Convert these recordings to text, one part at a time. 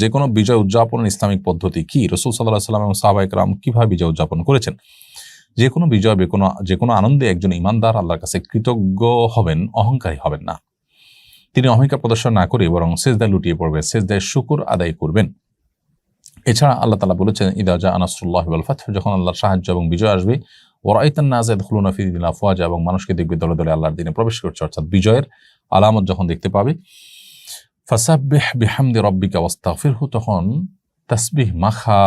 যে কোনো বিজয় উদযাপনের ইসলামিক পদ্ধতি কি? রসুল সাল্লাহ সাল্লাম এবং সাহাবাইক রাম কীভাবে বিজয় উদযাপন করেছেন? যে কোনো বিজয় কোনো যে কোনো আনন্দে একজন ইমানদার আল্লাহর কাছে কৃতজ্ঞ হবেন, অহংকারী হবেন না। তিনি অহংকার প্রদর্শন না করে বরং সেজদায় লুটিয়ে পড়বেন, সেজদায় শুকুর আদায় করবেন। এছাড়া আল্লাহ তালা বলেছেন ইদাজা আনাসুল্লাহ যখন আল্লাহর সাহায্য এবং বিজয় আসবে ওরাইতান নাজাদ খুলুনা ফিদিন আফওয়াজা, এবং মানুষকে দেখবে দলে দলে আল্লাহর দিনে প্রবেশ করছে, অর্থাৎ বিজয়ের আলামত যখন দেখতে পাবে ফাসাব্বিহ বিহামদি রব্বিকা ওয়াস্তাগফিরহু, তখন তাসবিহ, মাখা,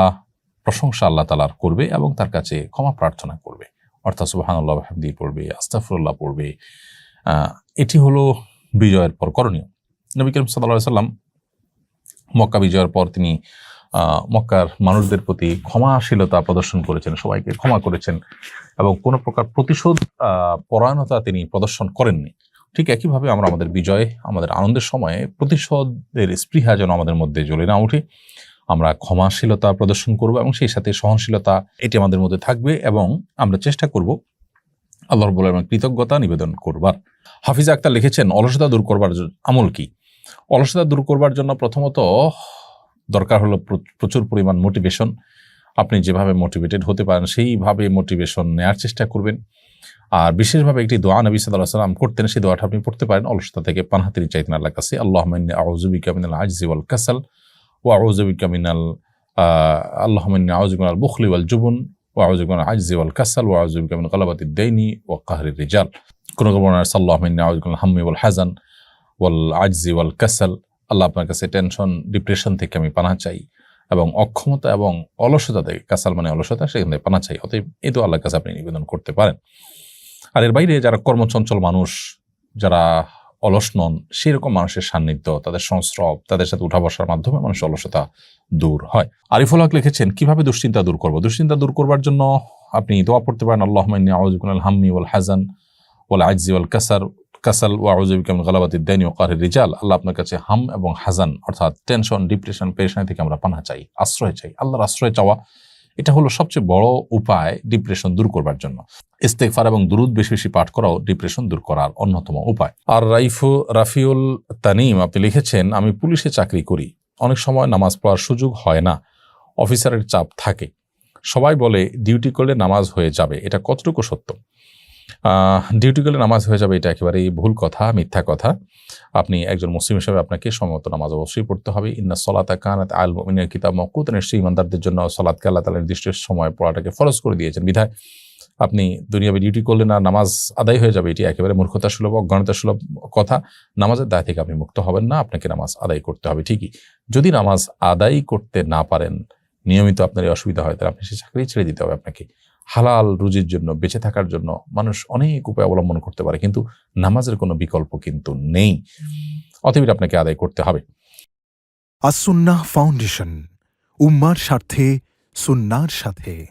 প্রশংসা আল্লাহ তালার করবে এবং তার কাছে ক্ষমা প্রার্থনা করবে। অর্থাৎ সুবহানাল্লাহ হামদি পড়বে আস্তাফরুল্লাহ পড়বে। এটি হলো বিজয়ের পর করণীয়। নবী করিম সাল্লাহ সাল্লাম মক্কা বিজয়ের পর তিনি মক্কার মানুষদের প্রতি ক্ষমাশীলতা প্রদর্শন করেছেন, সবাইকে ক্ষমা করেছেন এবং কোনো প্রকার প্রতিশোধ পরায়ণতা তিনি প্রদর্শন করেননি। ঠিক একইভাবে আমরা আমাদের বিজয়, আমাদের আনন্দের সময়ে প্রতিশোধের স্পৃহা যেন আমাদের মধ্যে জ্বলে না ওঠে আমরা ক্ষমাশীলতা প্রদর্শন করব এবং সেই সাথে সহনশীলতা এটি আমাদের মধ্যে থাকবে এবং আমরা চেষ্টা করব আল্লাহর বলে কৃতজ্ঞতা নিবেদন করবার। হাফিজ আক্তার লিখেছেন, অলসতা দূর করবার আমল কি? অলসতা দূর করবার জন্য প্রথমত দরকার হলো প্র- প্রচুর পরিমাণ মোটিভেশন আপনি যেভাবে মোটিভেটেড হতে পারেন, সেইভাবে মোটিভেশন নেওয়ার চেষ্টা করবেন। আর বিশেষভাবে একটি দোয়া নবী সাল্লাহ সাল্লাম করতেন, সেই দোয়াটা আপনি পড়তে পারেন। অলসতা থেকে পানহাতির চাইতেন আল্লাহ কাছে আল্লাহ আউজুবিকা মিনাল আজজি ওয়াল কাসাল ও আউজুবিকা মিনাল আল্লাহ আউজুবিকা মিনাল বুখলি ওয়াল জুবুন ও আউজুবিকা মিনাল আজজি কাসাল ও আউজুবিকা মিনাল গালাবাতি দেইনি ও কাহরির রিজাল। কোন কোন সাল্লাহ আউজুবিকা মিনাল হাম্মি ওয়াল হাজান ওয়াল আজজি ওয়াল কাসাল। আল্লাহ আপনার কাছে টেনশন ডিপ্রেশন থেকে আমি পানা চাই। এবং অক্ষমতা এবং অলসতা থেকে, কাসাল মানে অলসতা, সেখান পানা চাই অতএব এই তো আল্লাহর কাছে আপনি নিবেদন করতে পারেন। আর এর বাইরে যারা কর্মচঞ্চল মানুষ, যারা অলস নন, সেরকম মানুষের সান্নিধ্য, তাদের সংস্রব, তাদের সাথে উঠা বসার মাধ্যমে মানুষের অলসতা দূর হয়। আরিফুল হক লিখেছেন, কীভাবে দুশ্চিন্তা দূর করব? দুশ্চিন্তা দূর করবার জন্য আপনি দোয়া পড়তে পারেন আল্লাহ আউজুকুল হাম্মি ওয়াল হাজান ওয়াল আজজি ওয়াল কাসার কাসাল ওয়া আউজুবিকাম গালাবাতি দেনি ও কাহের রিজাল, আল্লাহ আপনার কাছে হাম এবং হাজান, অর্থাৎ টেনশন, ডিপ্রেশন, পেরেশানি থেকে আমরা পানা চাই, আশ্রয় চাই। আল্লাহর আশ্রয় চাওয়া, এটা হলো সবচেয়ে বড় উপায় ডিপ্রেশন দূর করবার জন্য। ইস্তেকফার এবং দুরুদ বেশি বেশি পাঠ করাও ডিপ্রেশন দূর করার অন্যতম উপায়। আর রাইফু রাফিউল তানিম, আপনি লিখেছেন, আমি পুলিশে চাকরি করি, অনেক সময় নামাজ পড়ার সুযোগ হয় না, অফিসারের চাপ থাকে। সবাই বলে, ডিউটি করলে নামাজ হয়ে যাবে, এটা কতটুকু সত্য? ডিউটি করলে নামাজ হয়ে যাবে, এটা একেবারেই ভুল কথা, মিথ্যা কথা। আপনি একজন মুসলিম হিসেবে আপনাকে সময়মতো নামাজ অবশ্যই পড়তে হবে। ইন্না সলাতা কানাত আল মিনের কিতাব মকুত নিশ্চয়ই ইমানদারদের জন্য সলাদকে আল্লাহ তালা নির্দিষ্ট সময় পড়াটাকে ফরজ করে দিয়েছেন। বিধায় আপনি দুনিয়াবে ডিউটি করলে না, নামাজ আদায় হয়ে যাবে, এটি একেবারে মূর্খতা সুলভ অজ্ঞানতা সুলভ কথা। নামাজের দায় থেকে আপনি মুক্ত হবেন না, আপনাকে নামাজ আদায় করতে হবে, ঠিকই। যদি নামাজ আদায় করতে না পারেন, নিয়মিত আপনার অসুবিধা হয়, তাহলে আপনি সে চাকরি ছেড়ে দিতে হবে আপনাকে। হালাল রুজির জন্য বেঁচে থাকার জন্য মানুষ অনেক উপায় অবলম্বন করতে পারে কিন্তু নামাজের কোনো বিকল্প কিন্তু নেই। অতএব এটা আপনাকে আদায় করতে হবে। আসুন্না ফাউন্ডেশন উম্মার স্বার্থে সুন্নার সাথে।